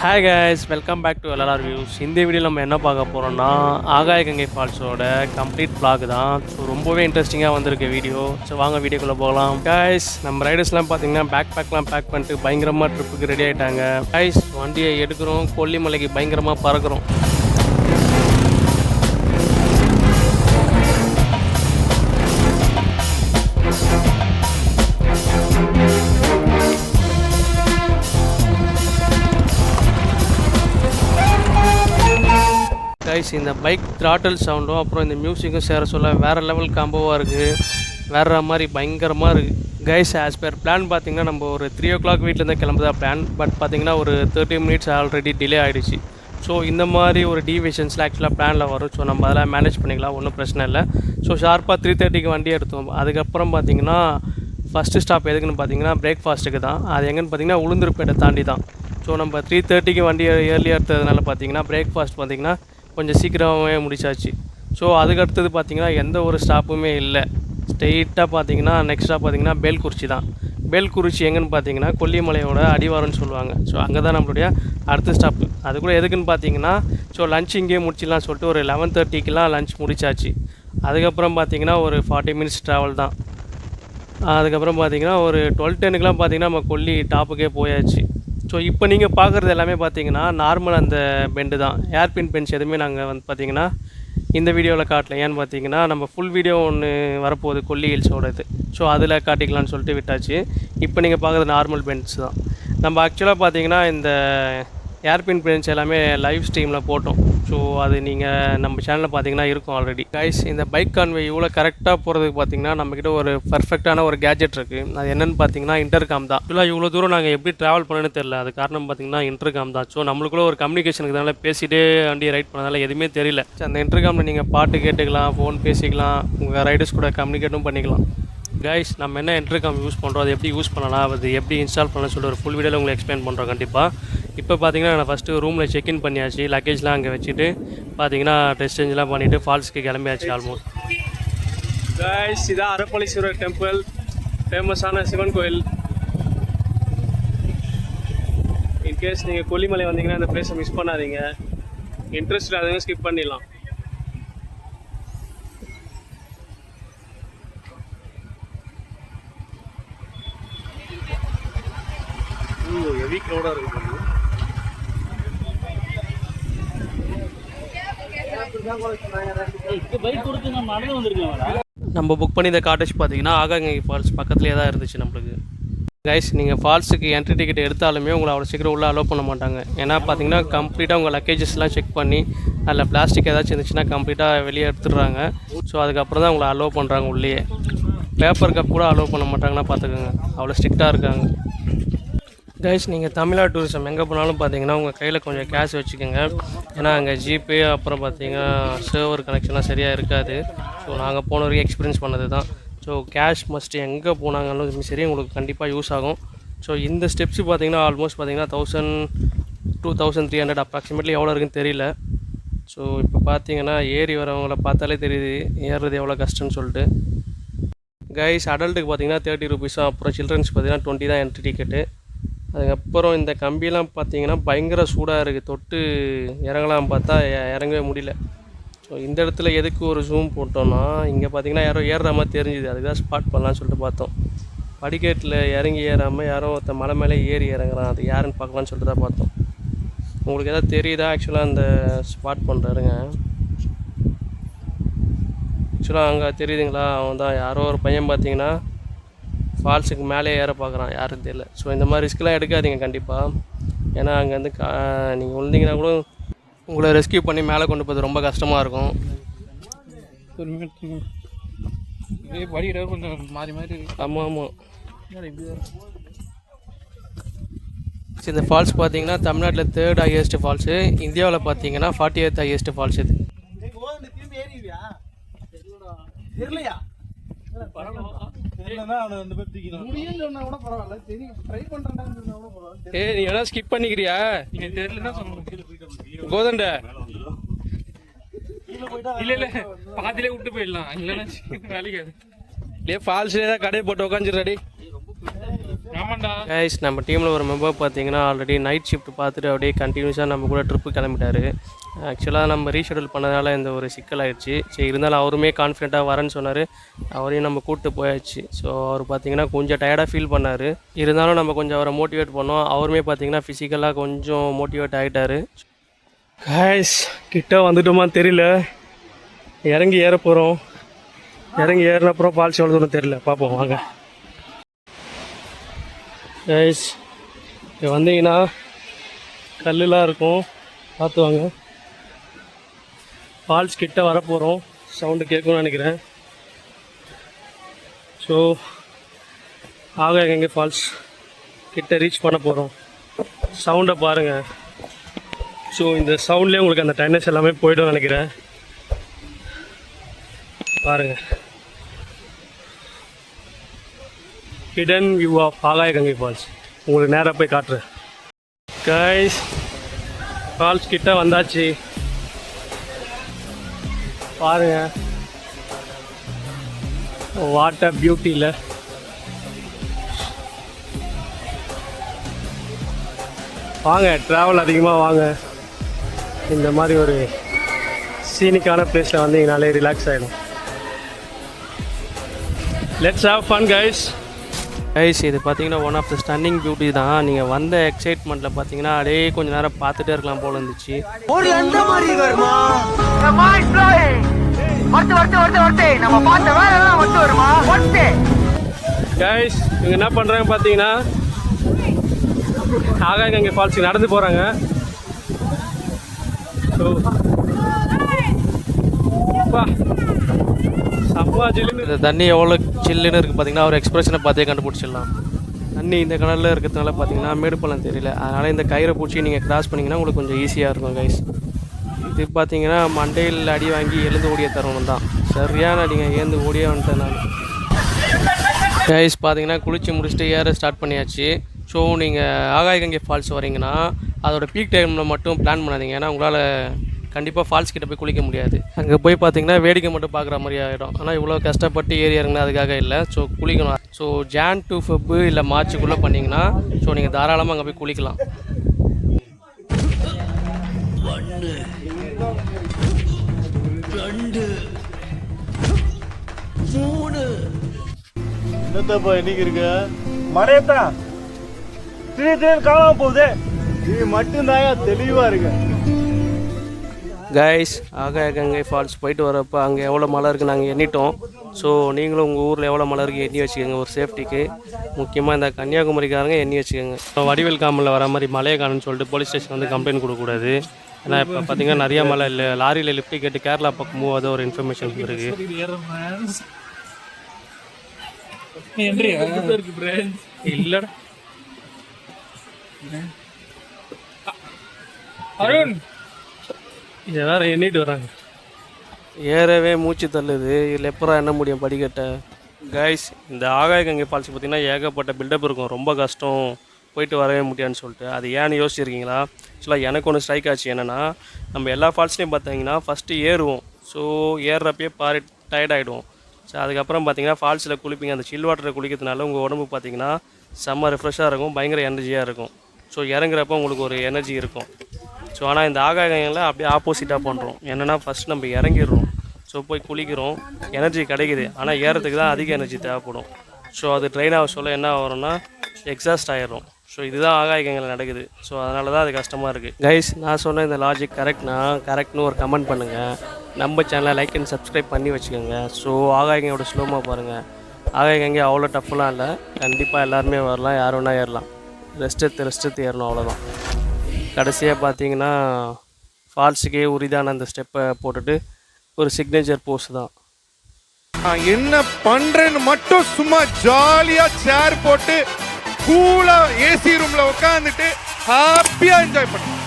Hi guys welcome back to L R views இந்த video நம்ம என்ன பார்க்க போகிறோம்னா ஆகாய கங்கை ஃபால்ஸோட கம்ப்ளீட் பிளாக் தான். ஸோ ரொம்பவே இன்ட்ரெஸ்டிங்காக வந்திருக்கு வீடியோ ஸோ வாங்க வீடியோக்குள்ளே போகலாம். கைஸ் நம்ம ரைடர்ஸ்லாம் பார்த்தீங்கன்னா பேக் பேக்லாம் பேக் பண்ணிட்டு பயங்கரமாக ட்ரிப்புக்கு ரெடி ஆகிட்டாங்க கைஸ் வண்டியை எடுக்கிறோம் கொல்லிமலைக்கு பயங்கரமாக பறக்கிறோம். கைஸ் இந்த பைக் த்ராட்டல் சவுண்டும் அப்புறம் இந்த மியூசிக்கும் சேர சொல்ல வேறு லெவல் காம்போவாக இருக்குது வேற மாதிரி பயங்கரமாக இருக்குது கைஸ் ஆஸ் per பிளான் பார்த்தீங்கன்னா நம்ம ஒரு த்ரீ ஓ கிளாக் வீட்டிலேருந்து கிளம்புதா பிளான் பட் பார்த்தீங்கன்னா ஒரு தேர்ட்டி மினிட்ஸ் ஆல்ரெடி டிலே ஆகிடுச்சு ஸோ இந்த மாதிரி ஒரு டீவியேஷன்ஸில் ஆக்சுவலாக பிளானில் வரும். ஸோ நம்ம அதெல்லாம் மேனேஜ் பண்ணிக்கலாம். ஒன்றும் பிரச்சனை இல்லை. ஸோ ஷார்ப்பாக த்ரீ தேர்ட்டிக்கு வண்டி எடுத்தோம். அதுக்கப்புறம் பார்த்தீங்கன்னா ஃபஸ்ட்டு ஸ்டாப் எதுக்குன்னு பார்த்தீங்கன்னா பிரேக்ஃபாஸ்ட்டுக்கு தான். அது எங்கன்னு பார்த்தீங்கன்னா உளுந்தூர்பேட்டை தாண்டி தான். ஸோ நம்ம த்ரீ தேர்ட்டிக்கு வண்டி ஏர்லியாக எடுத்ததுனால பார்த்தீங்கன்னா பிரேக்ஃபாஸ்ட் பார்த்தீங்கன்னா கொஞ்சம் சீக்கிரமாகவே முடிச்சாச்சு. ஸோ அதுக்கடுத்தது பார்த்திங்கன்னா எந்த ஒரு ஸ்டாப்புமே இல்லை. ஸ்ட்ரெயிட்டாக பார்த்தீங்கன்னா நெக்ஸ்ட்டாக பார்த்தீங்கன்னா பேல்குறிச்சி தான். பேல்குறிச்சி எங்கன்னு பார்த்தீங்கன்னா கொல்லிமலையோட அடிவாரம்னு சொல்லுவாங்க. ஸோ அங்கே தான் நம்மளுடைய அடுத்த ஸ்டாப்பு அது கூட எதுக்குன்னு பார்த்தீங்கன்னா ஸோ லஞ்ச் இங்கேயே முடிச்சிடலாம் சொல்லிட்டு ஒரு லெவன் தேர்ட்டிக்கெலாம் லஞ்ச் முடிச்சாச்சு. அதுக்கப்புறம் பார்த்தீங்கன்னா ஒரு ஃபார்ட்டி மினிட்ஸ் ட்ராவல் தான். அதுக்கப்புறம் பார்த்தீங்கன்னா ஒரு டுவெல் டென்னுக்கெலாம் பார்த்தீங்கன்னா நம்ம கொல்லி டாப்புக்கே போயாச்சு. ஸோ இப்போ நீங்கள் பார்க்குறது எல்லாமே பார்த்தீங்கன்னா நார்மல் அந்த பெண்டு தான். ஏர்பின் பென்ச் எதுவுமே நாங்கள் வந்து பார்த்தீங்கன்னா இந்த வீடியோவில் காட்டல. ஏன்னு பார்த்தீங்கன்னா நம்ம ஃபுல் வீடியோ ஒன்று வரப்போகுது கொல்லி ஹில்ஸோட இது ஸோ அதில் காட்டிக்கலான்னு சொல்லிட்டு விட்டாச்சு. இப்போ நீங்கள் பார்க்குறது நார்மல் பென்ச் தான். நம்ம ஆக்சுவலாக பார்த்தீங்கன்னா இந்த ஏர்பின் பென்ச் எல்லாமே லைவ் ஸ்ட்ரீமில் போட்டோம். ஸோ அது நீங்கள் நம்ம சேனலில் பார்த்தீங்கன்னா இருக்கும் ஆல்ரெடி கைஸ் இந்த பைக் கான்வே இவ்வளோ கரெக்டாக போகிறதுக்கு பார்த்தீங்கன்னா நம்மக்கிட்ட ஒரு பர்ஃபெக்டான ஒரு கேஜெட் இருக்குது அது என்னென்னு பார்த்தீங்கன்னா இன்டர்காம் தான். இல்லை இவ்வளோ தூரம் நாங்கள் எப்படி ட்ராவல் பண்ணணும்னு தெரியல. அது காரணம் பார்த்தீங்கன்னா இன்டர்காம் தான். ஸோ நம்மளுக்குள்ள ஒரு கம்யூனிகேஷனுக்கு தானே பேசிகிட்டே வண்டியை ரைட் பண்ணதால எதுவுமே தெரியல. சரி, அந்த இன்டர்காமில் நீங்கள் பாட்டு கேட்டுக்கலாம் ஃபோன் பேசிக்கலாம் உங்கள் ரைடர்ஸ் கூட கம்யூனிகேட்டும் பண்ணிக்கலாம். கைஸ் நம்ம என்ன இன்டர்காம் யூஸ் பண்ணுறோம் அது எப்படி யூஸ் பண்ணலாம் அது எப்படி இன்ஸ்டால் பண்ணலாம் சொல்லிட்டு ஒரு ஃபுல் வீடியோவில் உங்களுக்கு எக்ஸ்பிளைன் பண்ணுறோம் கண்டிப்பாக இப்போ பார்த்தீங்கன்னா நான் ஃபஸ்ட்டு ரூமில் செக்இன் பண்ணியாச்சு. லக்கேஜ்லாம் அங்கே வச்சுட்டு பார்த்தீங்கன்னா ட்ரெஸ் சேஞ்செலாம் பண்ணிவிட்டு ஃபால்ஸ்க்கு கிளம்பியாச்சு ஆல்மோஸ்ட் கைஸ் இதான் அரப்பளீஸ்வரர் டெம்பிள் ஃபேமஸான சிவன் கோயில். இன்கேஸ் நீங்கள் கொல்லிமலை வந்தீங்கன்னா இந்த பிளேஸை மிஸ் பண்ணாதீங்க. இன்ட்ரெஸ்ட் இல்லாதவங்க ஸ்கிப் பண்ணிடலாம். ஹெவி க்ரௌடாக இருக்குது நம்ம புக் பண்ணி இந்த காட்டேஜ் பார்த்தீங்கன்னா ஆகாங்கை ஃபால்ஸ் பக்கத்துலேயே தான் இருந்துச்சு நம்மளுக்கு. கைஸ் நீங்கள் ஃபால்ஸுக்கு என்ட்ரி டிக்கெட் எடுத்தாலுமே உங்களை அவ்வளோ சீக்கிரம் உள்ளே அலோவ் பண்ண மாட்டாங்க. ஏன்னா பார்த்தீங்கன்னா கம்ப்ளீட்டாக உங்கள் லக்கேஜஸ்லாம் செக் பண்ணி அதில் பிளாஸ்டிக் ஏதாச்சும் இருந்துச்சுன்னா கம்ப்ளீட்டாக வெளியே எடுத்துடுறாங்க. ஸோ அதுக்கப்புறம் தான் உங்களை அலோவ் பண்ணுறாங்க உள்ளேயே. பேப்பர் கப் கூட அலோவ் பண்ண மாட்டாங்கன்னா பார்த்துக்கோங்க. அவ்வளோ ஸ்ட்ரிக்டாக இருக்காங்க. கைஸ் நீங்கள் தமிழ்நாடு டூரிசம் எங்கே போனாலும் பார்த்தீங்கன்னா உங்கள் கையில் கொஞ்சம் கேஷ் வச்சுக்கோங்க. ஏன்னா அங்கே ஜிபே அப்புறம் பார்த்தீங்கன்னா சர்வர் கனெக்ஷன்லாம் சரியாக இருக்காது. ஸோ நாங்கள் போன வரைக்கும் எக்ஸ்பீரியன்ஸ் பண்ணது தான் ஸோ கேஷ் மஸ்ட் எங்கே போனாங்களும் சரி உங்களுக்கு கண்டிப்பாக யூஸ் ஆகும். ஸோ இந்த ஸ்டெப்ஸ் பார்த்தீங்கன்னா ஆல்மோஸ்ட் பார்த்தீங்கன்னா thousand two thousand three hundred approximately எவ்வளோ இருக்குன்னு தெரியல. ஸோ இப்போ பார்த்தீங்கன்னா ஏறி வரவங்கள பார்த்தாலே தெரியுது ஏறுறது எவ்வளோ கஷ்டம்னு சொல்லிட்டு. கைஸ் அடல்ட்டுக்கு பார்த்தீங்கன்னா தேர்ட்டி ருபீஸும் அப்புறம் சில்ட்ரன்ஸ் பார்த்தீங்கன்னா டுவெண்ட்டி தான் என்ட்ரி டிக்கெட்டு அதுக்கப்புறம் இந்த கம்பிலாம் பார்த்தீங்கன்னா பயங்கர சூடாக இருக்குது தொட்டு இறங்கலாம் பார்த்தா இறங்கவே முடியல. ஸோ இந்த இடத்துல எதுக்கு ஒரு ஜூம் போட்டோம்னா இங்கே பார்த்தீங்கன்னா யாரோ ஏறுற மாதிரி தெரிஞ்சுது. அதுக்கு தான் ஸ்பாட் பண்ணலான்னு சொல்லிட்டு பார்த்தோம். படிக்கட்டில் இறங்கி ஏறாமல் யாரோ ஒருத்தன் மலை மேலே ஏறி இறங்குறான். அது யாருன்னு பார்க்கலான்னு சொல்லிட்டு தான் பார்த்தோம். உங்களுக்கு எதாவது தெரியுதா? ஆக்சுவலாக அந்த ஸ்பாட் பண்ணுறாருங்க ஆக்சுவலாக அங்கே தெரியுதுங்களா? அவன் தான் யாரோ ஒரு பையன் பார்த்தீங்கன்னா ஃபால்ஸுக்கு மேலே ஏற பார்க்குறான் யாரும் தெரியல. ஸோ இந்த மாதிரி ரிஸ்க்லாம் எடுக்காதீங்க கண்டிப்பாக ஏன்னா அங்கேருந்து கா நீங்கள் விழுந்தீங்கன்னா கூட உங்களை ரெஸ்கியூ பண்ணி மேலே கொண்டு போகிறது ரொம்ப கஷ்டமாக இருக்கும். மாறி மாறி ஆமாம் ஆமாம் ஸோ இந்த ஃபால்ஸ் பார்த்தீங்கன்னா தமிழ்நாட்டில் தேர்ட் ஹையஸ்ட் ஃபால்ஸு இந்தியாவில் பார்த்தீங்கன்னா ஃபார்ட்டி எய்த் ஹையஸ்ட் ஃபால்ஸ் இது முடியும்னு சொன்னா கூட பரவாயில்ல. தெரியும் ட்ரை பண்றேன்டான்னு சொன்னா கூட பரவாயில்ல. ஏ நீ வேணா ஸ்கிப் பண்ணிக்கிறியா? நீங்க தெரியலன்னா சொல்லுங்க. கோதண்ட. இல்ல இல்ல. விட்டு போயிடலாம். இல்லைன்னா வேலைக்கு இல்லையே ஃபால்ஸ்லேயே தான் கடையை போட்டு ஆமாண்டா கைஸ் நம்ம டீமில் ஒரு மெம்பர் பார்த்தீங்கன்னா ஆல்ரெடி நைட் ஷிஃப்ட் பார்த்துட்டு அப்படியே கண்டினியூஸாக நம்ம கூட ட்ரிப்பு கிளம்பிட்டாரு. ஆக்சுவலாக நம்ம ரீஷெடியூல் பண்ணதால இந்த ஒரு சிக்கல் ஆயிடுச்சு. சரி இருந்தாலும் அவருமே கான்ஃபிடென்ட்டாக வரேன்னு சொன்னார். அவரையும் நம்ம கூப்பிட்டு போயாச்சு. ஸோ அவர் பார்த்தீங்கன்னா கொஞ்சம் டயர்டாக ஃபீல் பண்ணார். இருந்தாலும் நம்ம கொஞ்சம் அவரை மோட்டிவேட் பண்ணோம். அவருமே பார்த்தீங்கன்னா ஃபிசிக்கலாக கொஞ்சம் மோட்டிவேட் ஆகிட்டாரு கைஸ் கிட்ட வந்துட்டோமா தெரியல. இறங்கி ஏற போகிறோம் இறங்கி ஏறின அப்புறம் பால்ஸ் எவ்வளோ தூரம் தெரியல. பார்ப்போம் வாங்க. கைஸ் இங்கே வந்தீங்கன்னா கல்லுலாம் இருக்கும். பார்த்து வாங்க. ஃபால்ஸ் கிட்ட வரப்போகிறோம் சவுண்டு கேட்கும்னு நினைக்கிறேன். ஸோ ஆக எங்கே ஃபால்ஸ் கிட்ட ரீச் பண்ண போகிறோம் சவுண்டை பாருங்கள் ஸோ இந்த சவுண்ட்லேயே உங்களுக்கு அந்த டைனஸ் எல்லாமே போய்டும் நினைக்கிறேன். பாருங்கள் ஹிடன் வியூ ஆஃப் ஆகாய கங்கை ஃபால்ஸ் உங்களுக்கு நேராக போய் காட்டுறேன். கைஸ் ஃபால்ஸ் கிட்ட வந்தாச்சு. பாருங்க. வாட்டர் பியூட்டியில் வாங்க ட்ராவல் அதிகமாக வாங்க. இந்த மாதிரி ஒரு சீனிக்கான பிளேஸில் வந்தீங்கனாலே ரிலாக்ஸ் ஆகிடும் let's have fun guys guys இது பார்த்தீங்கன்னா one of the stunning beauty தான். நீங்கள் வந்த எக்ஸைட்மெண்ட்டில் பார்த்தீங்கன்னா அப்படியே கொஞ்ச நேரம் பார்த்துட்டே இருக்கலாம் போல இருந்துச்சு. ஒரு அந்த மாதிரி வருமா? நம்ம பார்த்த வருமா? கைஸ் இவங்க என்ன பண்ணுறாங்க பார்த்தீங்கன்னா ஆகாய கங்கை ஃபால்ஸுக்கு நடந்து போகிறாங்க ஸோ இந்த தண்ணி எவ்வளோ சில்லுன்னு இருக்குது பார்த்தீங்கன்னா ஒரு எக்ஸ்பிரஷனை பார்த்தே கண்டுபிடிச்சிடலாம். தண்ணி இந்த கலரில் இருக்கிறதுனால பார்த்தீங்கன்னா மேடுப்பள்ளம் தெரியல. அதனால் இந்த கயிறை பிடிச்சி நீங்கள் கிராஸ் பண்ணிங்கன்னா உங்களுக்கு கொஞ்சம் ஈஸியாக இருக்கும் கைஸ் இது பார்த்தீங்கன்னா மண்டையில் அடி வாங்கி எழுந்து ஓடிய தருணம் தான். சரியான அடிங்க ஏந்து ஓடியே வந்துட்டேன் நான். கைஸ் பார்த்தீங்கன்னா குளிச்சு முடிச்சுட்டு ஏற ஸ்டார்ட் பண்ணியாச்சு. ஸோ நீங்கள் ஆகாய கங்கை ஃபால்ஸ் வரீங்கன்னா அதோடய பீக் டைமில் மட்டும் பிளான் பண்ணாதீங்க. ஏன்னா உங்களால் கண்டிப்பாக ஃபால்ஸ் கிட்ட போய் குளிக்க முடியாது. அங்கே போய் பார்த்தீங்கன்னா வேடிக்கை மட்டும் பார்க்குற மாதிரி ஆகிடும் ஆனால் இவ்வளோ கஷ்டப்பட்டு ஏறி இறங்கினா அதுக்காக இல்லை. ஸோ குளிக்கணும். ஸோ ஜான் டு ஃபெப்பு இல்லை மார்ச்சுக்குள்ளே பண்ணிங்கன்னா ஸோ நீங்கள் தாராளமாக அங்கே போய் குளிக்கலாம். என்னத்தப்பா இன்னைக்கு இருக்க? மழையத்தான் திடீர் திடீர்னு காணாம போகுது. நீ மட்டும்தாயா தெளிவா இருக்க? கைஸ் ஆகாய கங்கை ஃபால்ஸ் போயிட்டு வரப்போ அங்கே எவ்வளோ மழை இருக்குது நாங்கள் எண்ணிட்டோம் ஸோ நீங்களும் உங்கள் ஊரில் எவ்வளோ மழை இருக்குது எண்ணி வச்சுக்கோங்க ஒரு சேஃப்டிக்கு முக்கியமாக இந்த கன்னியாகுமரிக்காரங்க எண்ணி வச்சுக்கோங்க இப்போ வடிவேல் காமில் வர மாதிரி மழையை காணும்னு சொல்லிட்டு போலீஸ் ஸ்டேஷன் வந்து கம்ப்ளைண்ட் கொடுக்கக்கூடாது ஏன்னா இப்போ பார்த்தீங்கன்னா நிறைய மழை இல்லை லாரியில் லிஃப்ட் கேட்டு கேரளா பக்கம் மூவ் ஆகுது ஒரு இன்ஃபர்மேஷன் இருக்குது இல்லைடா அருண் எல்லாரும் எண்ணிட்டு வராங்க. ஏறவே மூச்சு தள்ளுது. இதில் எப்பறம் என்ன முடியும் படிக்கட்ட? கைஸ் இந்த ஆகாய கங்கை ஃபால்ஸ் பார்த்தீங்கன்னா ஏகப்பட்ட பில்டப் இருக்கும். ரொம்ப கஷ்டம். போயிட்டு வரவே முடியாதுன்னு சொல்லிட்டு. அது ஏன்னு யோசிச்சிருக்கீங்களா? ஆக்சுவலாக எனக்கு ஒன்று ஸ்ட்ரைக் ஆச்சு. என்னென்னா நம்ம எல்லா ஃபால்ஸ்லேயும் பார்த்தீங்கன்னா ஃபஸ்ட்டு ஏறுவோம். ஸோ ஏறுறப்பயே பாரு டயர்ட் ஆகிடுவோம் ஸோ அதுக்கப்புறம் பார்த்தீங்கன்னா ஃபால்ஸில் குளிப்பீங்க. அந்த சில் வாட்டரில் குளிக்கிறதுனால உங்கள் உடம்பு பார்த்தீங்கன்னா செம்ம ரிஃப்ரெஷ்ஷாக இருக்கும். பயங்கர எனர்ஜியாக இருக்கும். ஸோ இறங்குறப்ப உங்களுக்கு ஒரு எனர்ஜி இருக்கும். ஸோ ஆனால் இந்த ஆகாயங்களில் அப்படியே ஆப்போசிட்டாக பண்ணுறோம் என்னென்னா ஃபஸ்ட் நம்ம இறங்கிடுறோம். ஸோ போய் குளிக்கிறோம். எனர்ஜி கிடைக்குது. ஆனால் ஏறத்துக்கு தான் அதிக எனர்ஜி தேவைப்படும். ஸோ அது ட்ரெயின் ஆக சொல்ல என்ன ஆகும்னா எக்ஸாஸ்ட் ஆகிடும் ஸோ இதுதான் ஆகாயங்களில் நடக்குது. ஸோ அதனால தான் அது கஷ்டமாக இருக்குது கைஸ் நான் சொன்ன இந்த லாஜிக் கரெக்ட்னா கரெக்ட்னு ஒரு கமெண்ட் பண்ணுங்கள் நம்ம சேனலை லைக் அண்ட் சப்ஸ்கிரைப் பண்ணி வச்சுக்கோங்க. ஸோ ஆகாயங்களோட ஸ்லோமாக பாருங்கள் ஆகாயங்க அவ்வளோ டஃப்லாம் இல்லை. கண்டிப்பாக எல்லாருமே வரலாம். யார் வேணா ஏறலாம். ரெஸ்ட் எடுத்து ரெஸ்ட் எடுத்து ஏறணும். அவ்வளோதான் கடைசியாக பார்த்தீங்கன்னா ஃபால்ஸுக்கே உரிதான அந்த ஸ்டெப்பை போட்டுட்டு ஒரு சிக்னேச்சர் போஸ் தான். நான் என்ன பண்ணுறேன்னு மட்டும் சும்மா ஜாலியாக சேர் போட்டு கூலாக ஏசி ரூமில் உட்காந்துட்டு ஹாப்பியாக என்ஜாய் பண்ணேன்.